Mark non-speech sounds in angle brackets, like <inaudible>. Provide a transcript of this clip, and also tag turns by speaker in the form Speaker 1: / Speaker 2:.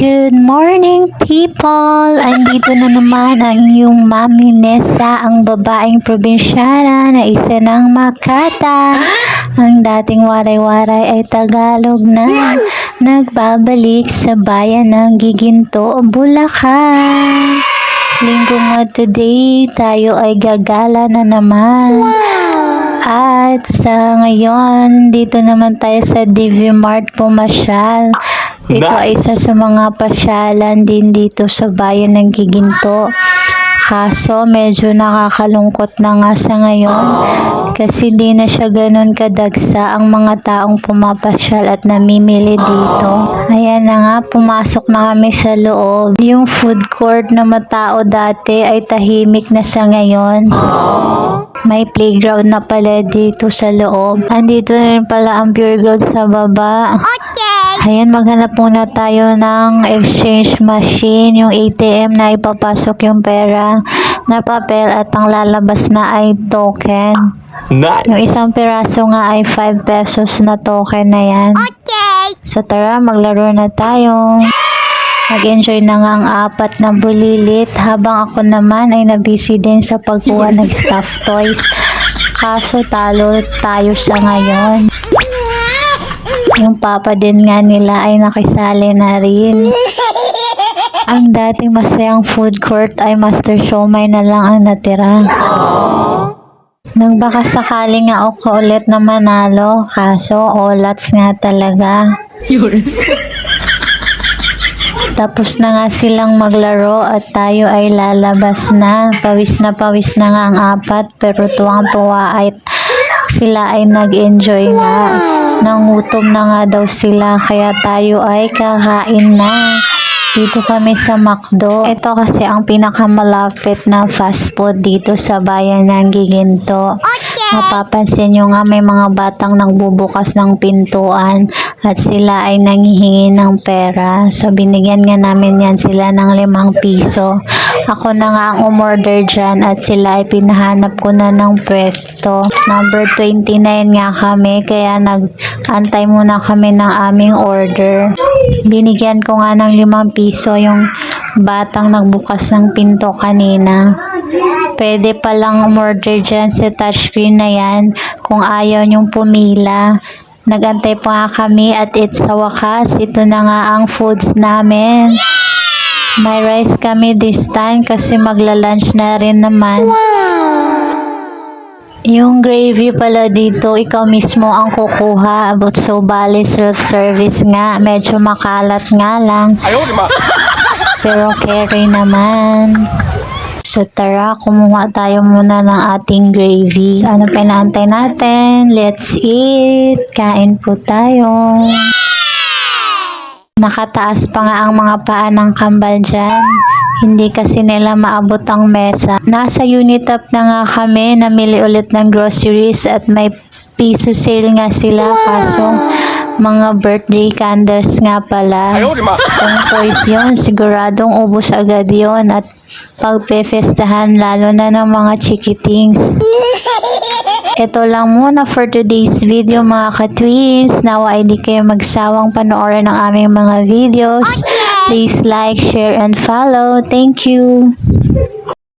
Speaker 1: Good morning people! Andito na naman ang iyong Mami Nessa, ang babaeng probinsyana na isa ng Makata. Ang dating waray-waray ay Tagalog na. Nagbabalik sa bayan ng Giginto, Bulacan. Linggo nga today, tayo ay gagala na naman. At sa ngayon, dito naman tayo sa DV Mart pumasyal. Ito ay isa sa mga pasyalan din dito sa bayan ng Giginto. Kaso medyo nakakalungkot na nga sa ngayon kasi di na siya ganun kadagsa ang mga taong pumapasyal at namimili dito. Ayan na nga, pumasok na kami sa loob. Yung food court na matao dati ay tahimik na sa ngayon. May playground na pala dito sa loob. Andito na rin pala ang Pure Gold sa baba. Ayan, maghanap muna tayo ng exchange machine, yung ATM na ipapasok yung pera na papel at ang lalabas na ay token.
Speaker 2: Nice.
Speaker 1: Yung isang piraso nga ay 5 pesos na token na yan. So tara, maglaro na tayo. Mag-enjoy na nga ang apat na bulilit habang ako naman ay nabisi din sa pagkuha ng stuffed toys. Kaso talo tayo sa ngayon. Yung papa din nga nila ay nakisali na rin. Ang dating masayang food court ay Master Showmay na lang ang natira. Nang baka sakali nga ako ulit na manalo, kaso olats nga talaga. Tapos na nga silang maglaro at tayo ay lalabas na. Pawis na pawis na nga ang apat pero tuwang-tuwa ay sila ay nag-enjoy nga. Nangutom na nga daw sila kaya tayo ay kakain na. Dito kami sa McDo. Ito kasi ang pinakamalapit na fast food dito sa bayan ng Giginto. Mapapansin nyo nga may mga batang nagbubukas ng pintuan at sila ay nangihingi ng pera. So binigyan nga namin yan sila ng limang piso. Ako na nga ang umorder dyan at sila ay pinahanap ko na ng pwesto. Number 29 nga kami kaya nag-antay muna kami ng aming order. Binigyan ko nga ng limang piso yung batang nagbukas ng pinto kanina. Pwede palang umorder dyan sa touchscreen na yan kung ayaw nyong pumila. Nagantay pa kami at it's sa wakas. Ito na nga ang foods namin. May rice kami this time kasi magla-lunch na rin naman. Wow! Yung gravy pala dito, ikaw mismo ang kukuha. But so bali self-service nga, medyo makalat nga lang. <laughs> Pero carry naman. So tara, kumuha tayo muna ng ating gravy. So ano pa natin? Let's eat! Kain po tayo! Yeah! Nakataas pa nga ang mga paa ng kambal dyan. Hindi kasi nila maabot ang mesa. Nasa Unitap na nga kami, namili ulit ng groceries at may piso sale nga sila. Kaso mga birthday candles nga pala.
Speaker 2: Ang
Speaker 1: oh, toys yun, siguradong ubos agad yon at pagpefestahan lalo na ng mga chikitings. <laughs> Ito lang muna for today's video mga katwins. Nawa ay di kayo magsawang panoorin ng aming mga videos. Please like, share, and follow. Thank you.